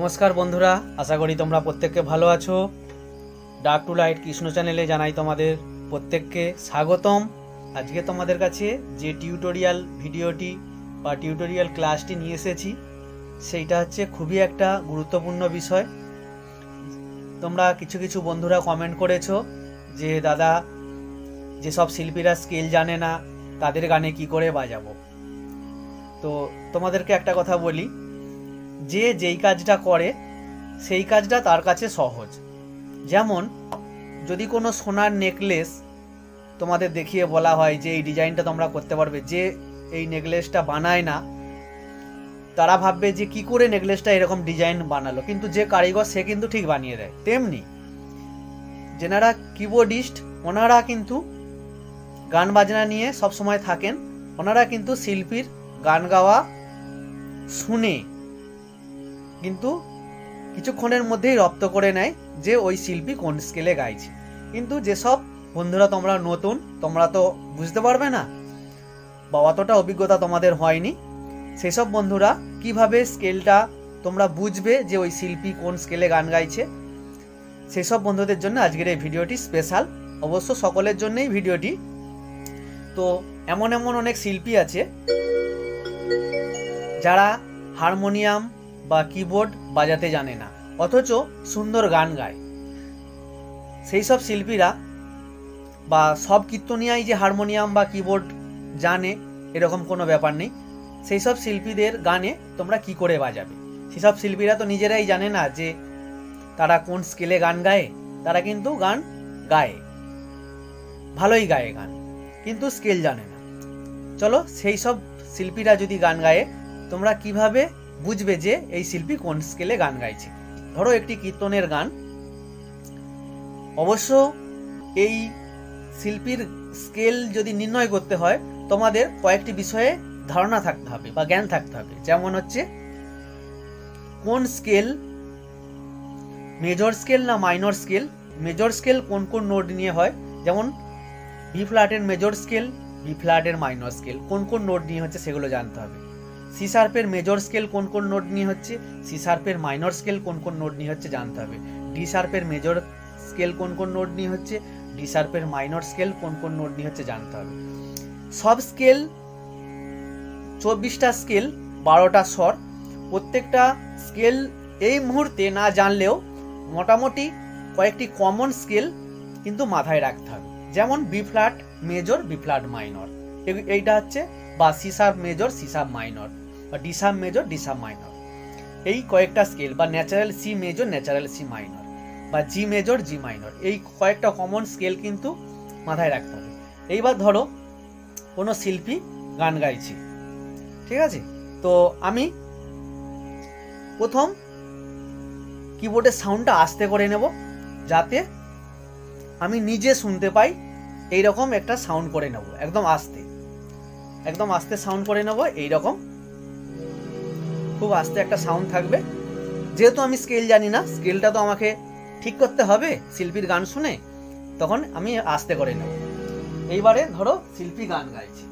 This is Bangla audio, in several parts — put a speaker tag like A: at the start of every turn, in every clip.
A: নমস্কার বন্ধুরা, আশা করি তোমরা প্রত্যেককে ভালো আছো। ডার্ক টু লাইট কৃষ্ণ চ্যানেলে জানাই তোমাদের প্রত্যেককে স্বাগতম। আজকে তোমাদের কাছে যে টিউটোরিয়াল ভিডিওটি বা টিউটোরিয়াল ক্লাসটি নিয়ে এসেছি, সেইটা হচ্ছে খুবই একটা গুরুত্বপূর্ণ বিষয়। তোমরা কিছু কিছু বন্ধুরা কমেন্ট করেছ যে, দাদা, যেসব শিল্পীরা স্কেল জানে না, তাদের গানে কি করে বাজাবো? তো তোমাদেরকে একটা কথা বলি যে যেই কাজটা করে, সেই কাজটা তার কাছে সহজ। যেমন, যদি কোনো সোনার নেকলেস তোমাদের দেখিয়ে বলা হয় যে এই ডিজাইনটা তোমরা করতে পারবে, যে এই নেকলেসটা বানায় না, তারা ভাববে যে কি করে নেকলেসটা এরকম ডিজাইন বানালো। কিন্তু যে কারিগর সে কিন্তু ঠিক বানিয়ে দেয়। তেমনি, যেনারা কিবোর্ডিস্ট ওনারা কিন্তু গান বাজনা নিয়ে সব সময় থাকেন। ওনারা কিন্তু শিল্পীর গান গাওয়া শুনে কিন্তু কিছুক্ষণের মধ্যেই রপ্ত করে নেয় যে ওই শিল্পী কোন স্কেলে গাইছে। কিন্তু যেসব বন্ধুরা তোমরা নতুন, তোমরা তো বুঝতে পারবে না। বা অতটা অভিজ্ঞতা তোমাদের হয়নি। সেসব বন্ধুরা কীভাবে স্কেলটা তোমরা বুঝবে যে ওই শিল্পী কোন স্কেলে গান গাইছে? সেসব বন্ধুদের জন্য আজকের এই ভিডিওটি স্পেশাল অবশ্য সকলের জন্যই ভিডিওটি। তো এমন এমন অনেক শিল্পী আছে যারা হারমোনিয়াম বা কিবোর্ড বাজাতে জানে না, অথচ সুন্দর গান গায়। সেই সব শিল্পীরা বা সব কীর্তনিয়াই যে হারমোনিয়াম বা কিবোর্ড জানে, এরকম কোনো ব্যাপার নেই। সেই সব শিল্পীদের গানে তোমরা কি করে বাজাবে? সেসব শিল্পীরা তো নিজেরাই জানে না যে তারা কোন স্কেলে গান গায়, তারা কিন্তু গান গায়। ভালোই গায়ে গান, কিন্তু স্কেল জানে না। চলো সেই সব শিল্পীরা যদি গান গায়ে, তোমরা কীভাবে বুঝবে যে এই শিল্পী কোন স্কেলে গান গাইছে। ধরো একটি কীর্তনের গান। অবশ্য এই শিল্পীর স্কেল যদি নির্ণয় করতে হয়, তোমাদের কয়েকটি বিষয়ে ধারণা থাকতে হবে বা জ্ঞান থাকতে হবে। যেমন হচ্ছে, কোন স্কেল মেজর স্কেল না মাইনর স্কেল মেজর স্কেল কোন কোন নোট নিয়ে হয়? যেমন বি ফ্ল্যাটের মেজর স্কেল বি ফ্ল্যাটের মাইনর স্কেল কোন কোন নোট নিয়ে হচ্ছে সেগুলো জানতে হবে। সি শার্পের মেজর স্কেল কোন কোন নোট নিয়ে হচ্ছে? সি শার্পের মাইনর স্কেল কোন কোন নোট নিয়ে হচ্ছে জানতে হবে। ডি শার্পের মেজর স্কেল কোন কোন নোট নিয়ে হচ্ছে? ডি শার্পের মাইনর স্কেল কোন কোন নোট নিয়ে হচ্ছে জানতে হবে। সব স্কেল চব্বিশটা স্কেল বারোটা স্বর, প্রত্যেকটা স্কেল এই মুহূর্তে না জানলেও মোটামুটি কয়েকটি কমন স্কেল কিন্তু মাথায় রাখতে হবে। যেমন B flat major B flat minor এইটা হচ্ছে বা C sharp major C sharp minor বা D major D sharp minor এই কয়েকটা স্কেল বা natural C major natural C minor বা জি মেজর জি মাইনর এই কয়েকটা কমন স্কেল কিন্তু মাথায় রাখতে হবে। এইবার ধরো, কোনো শিল্পী গান গাইছে। ঠিক আছে? তো আমি প্রথম কিবোর্ডের সাউন্ডটা আস্তে করে নেব, যাতে আমি নিজে শুনতে পাই, এইরকম একটা সাউন্ড করে নেব। একদম আস্তে। একদম আস্তে সাউন্ড করে নেব, এইরকম। খুব আস্তে একটা সাউন্ড থাকবে। যেহেতু আমি স্কেল জানি না স্কেলটা তো আমাকে ঠিক করতে হবে শিল্পীর গান শুনে, তখন আমি আস্তে করে নেব। এইবারে ধরো শিল্পী গান গাইছে।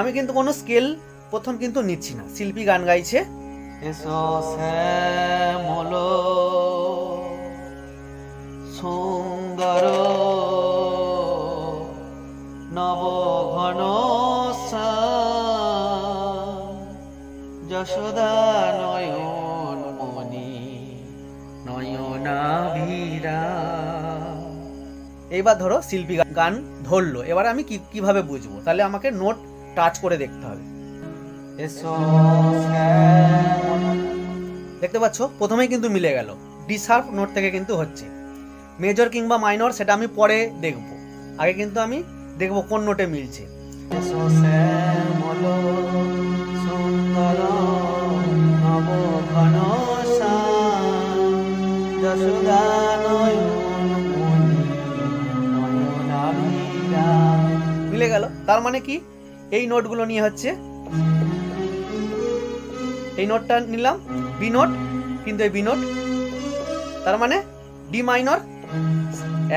A: আমি কিন্তু কোনো স্কেল প্রথম কিন্তু নিচ্ছি না, শিল্পী গান গাইছে। সুন্দর নব যশোদা নয়ন মণি নয়নাভীরা। এইবার ধরো শিল্পী গান ধরলো, এবার আমি কীভাবে বুঝব? তাহলে আমাকে নোট টাচ করে দেখতে হবে। দেখতে পাচ্ছ? প্রথমেই কিন্তু মিলে গেল। ডি শার্প নোট থেকে কিন্তু হচ্ছে। মেজর কিংবা মাইনর সেটা আমি পরে দেখব। আগে কিন্তু আমি দেখব কোন নোটে মিলছে। সুন্দর মিলে গেল। তার মানে কি? এই নোটগুলো নিয়ে হচ্ছে, এই নোটটা নিলাম বি নোট, কিন্তু এই বি নোট, তার মানে ডি মাইনর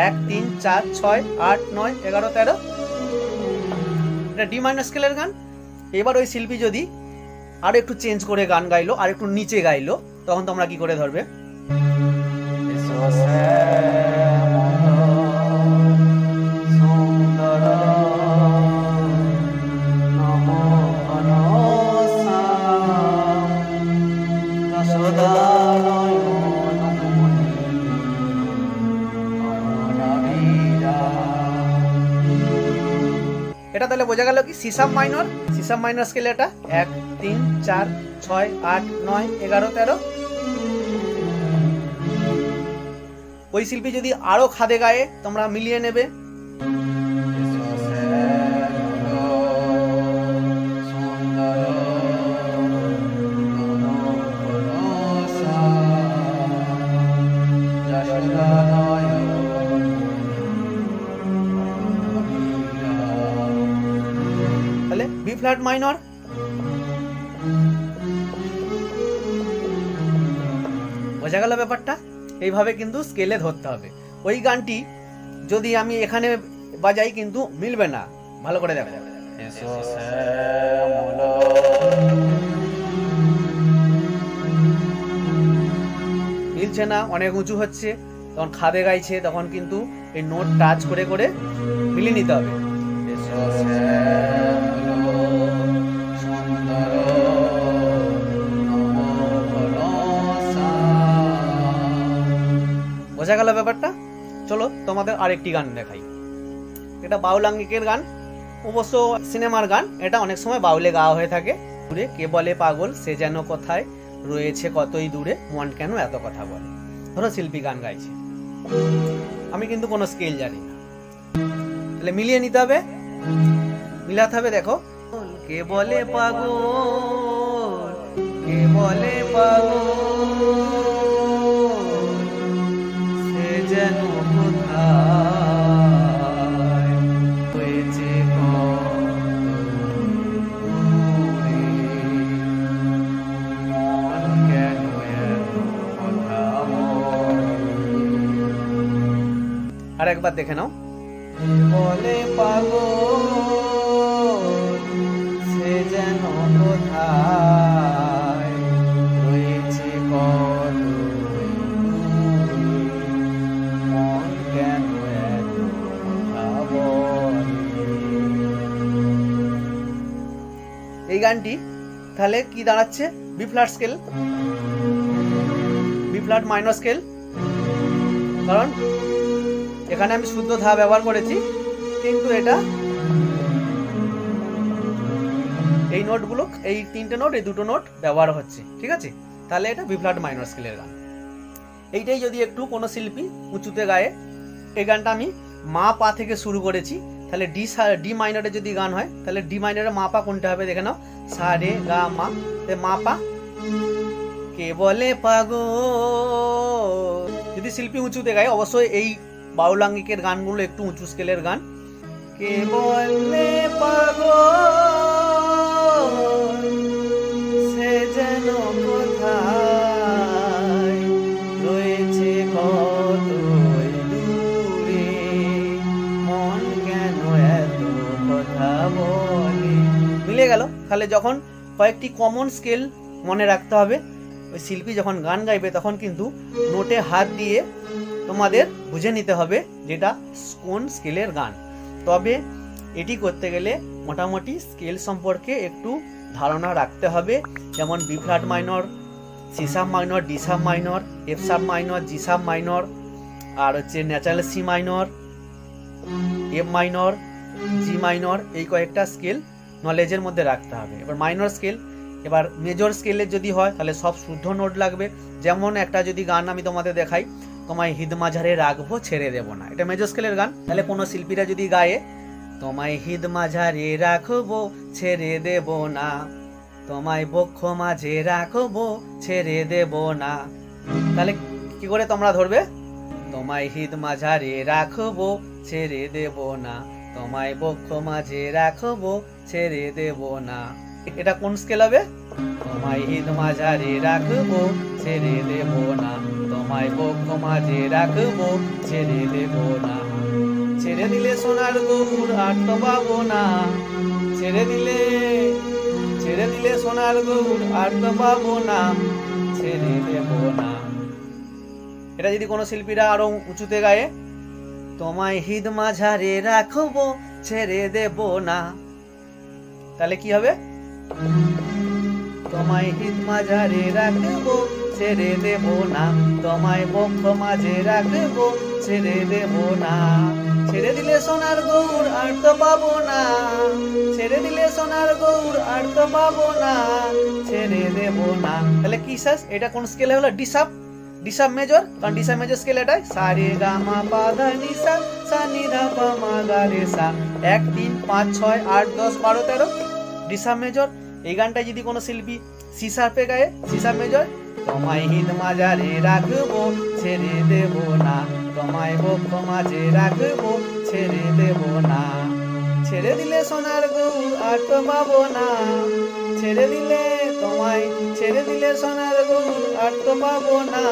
A: এক, তিন, চার, ছয়, আট, নয়, এগারো, তেরো। এটা ডি মাইনর স্কেলের গান। এবার ওই শিল্পী যদি আর একটু চেঞ্জ করে গান গাইলো আর একটু নিচে গাইলো, তখন তোমরা কি করে ধরবে? এটা তাহলে বোঝা গেল কি? সিসাম মাইনর সিসাম মাইনর স্কেল এটা? এক, তিন, চার, ছয়, আট, নয়, এগারো, তেরো। ওই শিল্পী যদি আরও খাদে গায়ে, তোমরা মিলিয়ে নেবে। তাহলে বি ফ্ল্যাট মাইনর বোঝা গেল ব্যাপারটা? এইভাবে কিন্তু স্কেলে ধরতে হবে। ওই গানটি যদি আমি এখানে বাজাই কিন্তু মিলবে না। ভালো করে দেখা। মিলছে না, অনেক উঁচু হচ্ছে, তখন খাদে গাইছে, তখন কিন্তু এই নোট টাচ করে করে মিলিয়ে নিতে হবে। বোঝা গেল ব্যাপারটা। চলো তোমাদের আরেকটি গান দেখাই। এটা বাউল আঙ্গিকের গান, অবশ্য সিনেমার গান। এটা অনেক সময় বাউলে গাওয়া হয়ে থাকে। দূরে কে বলে পাগল, সে যেন কোথায়? রয়েছে কতই দূরে, মন কেন এত কথা বলে? ধরো শিল্পী গান গাইছে। আমি কিন্তু কোনো স্কেল জানি না। তাহলে মিলিয়ে নিতে হবে। মিলাতে হবে, দেখো। কে বলে পাগল, কে বলে পাগল? একবার দেখে নাও। বলে পাগল সে যেন কোথায় রয়েছে কত মন কেন এত এই গানটি তাহলে কি দাঁড়াচ্ছে? B flat scale B flat minor scale কারণ এখানে আমি শুদ্ধ ধা ব্যবহার করেছি, কিন্তু এটা এই নোটগুলো, এই তিনটে নোট, এই দুটো নোট ব্যবহার হচ্ছে, ঠিক আছে? তাহলে এটা বি ফ্ল্যাট মাইনর স্কেলের গান। এইটাই যদি একটু কোনো শিল্পী উঁচুতে গায়ে, এই গানটা আমি মা পা থেকে শুরু করেছি, তাহলে ডি ডি মাইনরে যদি গান হয়, তাহলে ডি মাইনরে মা পা কোনটা হবে দেখে নাও। সা, রে, গা, মা মা পা। কে বলে পাগো যদি শিল্পী উঁচুতে গায়, অবশ্যই এই বাউলাঙ্গিকের গানগুলো একটু উঁচু স্কেলের গান। সে যেন রয়েছে মন কেন কথা মিলে গেল। তাহলে যখন কয়েকটি কমন স্কেল মনে রাখতে হবে, ওই শিল্পী যখন গান গাইবে তখন কিন্তু নোটে হাত দিয়ে তোমাদের বুঝে নিতে হবে যেটা কোন স্কেলের গান। তবে এটি করতে গেলে মোটামুটি স্কেল সম্পর্কে একটু ধারণা রাখতে হবে। যেমন B minor C sub minor D sub minor F sub minor G sub minor, আর হচ্ছে natural C minor, F minor, G minor এই কয়েকটা স্কেল নলেজের মধ্যে রাখতে হবে। এবার মাইনর স্কেল, এবার মেজর স্কেলের যদি হয় তাহলে সব শুদ্ধ নোট লাগবে। যেমন একটা যদি গান আমি তোমাদের দেখাই তোমায় হিদ মাঝারে রাখব, ছেড়ে দেবো না। এটা মেজর স্কেলের গান। তাহলে কোনো শিল্পীরা যদি গায়ে, তোমায় হিদ মাঝারে রাখব, ছেড়ে দেব না। তোমায় বক্ষ মাঝে রাখব, ছেড়ে দেব না। তাহলে কি করে তোমরা ধরবে? তোমায় হিদ মাঝারে রাখব, ছেড়ে দেব না। তোমায় বক্ষ মাঝে রাখব, ছেড়ে দেব না। এটা কোন স্কেল হবে? তোমায় হিদ মাঝারে রাখব, ছেড়ে দেব না। তোমায় বক্ষ মাঝে রাখব, ছেড়ে দেব না। ছেড়ে দিলে সোনার গৌর আর তো পাবো না। ছেড়ে দিলে ছেড়ে দিলে সোনার গৌর আর তো পাবো না। ছেড়ে দেব না। এটা যদি কোনো শিল্পীরা আরও উঁচুতে গায়ে, তোমায় হিদ মাঝারে রাখব, ছেড়ে দেব না। তাহলে কি হবে? তোমায় হৃদ মাঝারে রাখব, ছেড়ে দেব না। তোমায় বক্ষ মাঝে রাখব, ছেড়ে দেব না। ছেড়ে দিলে সোনার গৌর আর তো পাবো না। ছেড়ে দিলে সোনার গৌর আর তো পাবো না। ছেড়ে দেব না। তাহলে কি শেষ এটা কোন স্কেলে হলো? ডিসাপ ডিসাপ মেজর কারণ ডিসাপ মেজর স্কেল এটাই। সারে গা মা পা ধা নি সা সা নি ধা পা মা গা রে সা। এক তিন পাঁচ ছয় আট দশ বারো তেরো। ডিসাপ মেজর এই গানটা যদি কোনো শিল্পী সিসাপে গায়ে সিসাপ মেজর তোমায় হিত মাঝারে রাখব, ছেড়ে দেব না। তোমায় বক্ষ মাঝে রাখব, ছেড়ে দেব না। ছেড়ে দিলে সোনার গৌর আর তো না। ছেড়ে দিলে তোমায়, ছেড়ে দিলে সোনার গৌর আর তো না।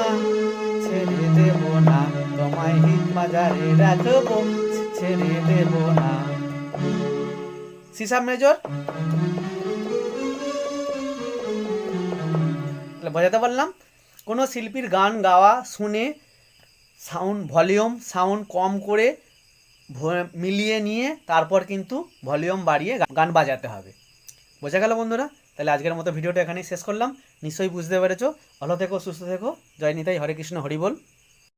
A: ছেড়ে দেব না, তোমায় হিত মাঝারে রাখব, ছেড়ে দেব না। সিসাব মেজর বোঝাতে পারলাম। কোনো শিল্পীর গান গাওয়া, শুনে সাউন্ড ভলিউম সাউন্ড কম করে মিলিয়ে নিয়ে তারপর কিন্তু ভলিউম বাড়িয়ে গান বাজাতে হবে। বোঝা গেল বন্ধুরা? তাহলে আজকের মতো ভিডিওটা এখানেই শেষ করলাম। নিশ্চয়ই বুঝতে পেরেছ। ভালো থেকো, সুস্থ থেকো। জয় নিতাই, হরে কৃষ্ণ, হরি বল।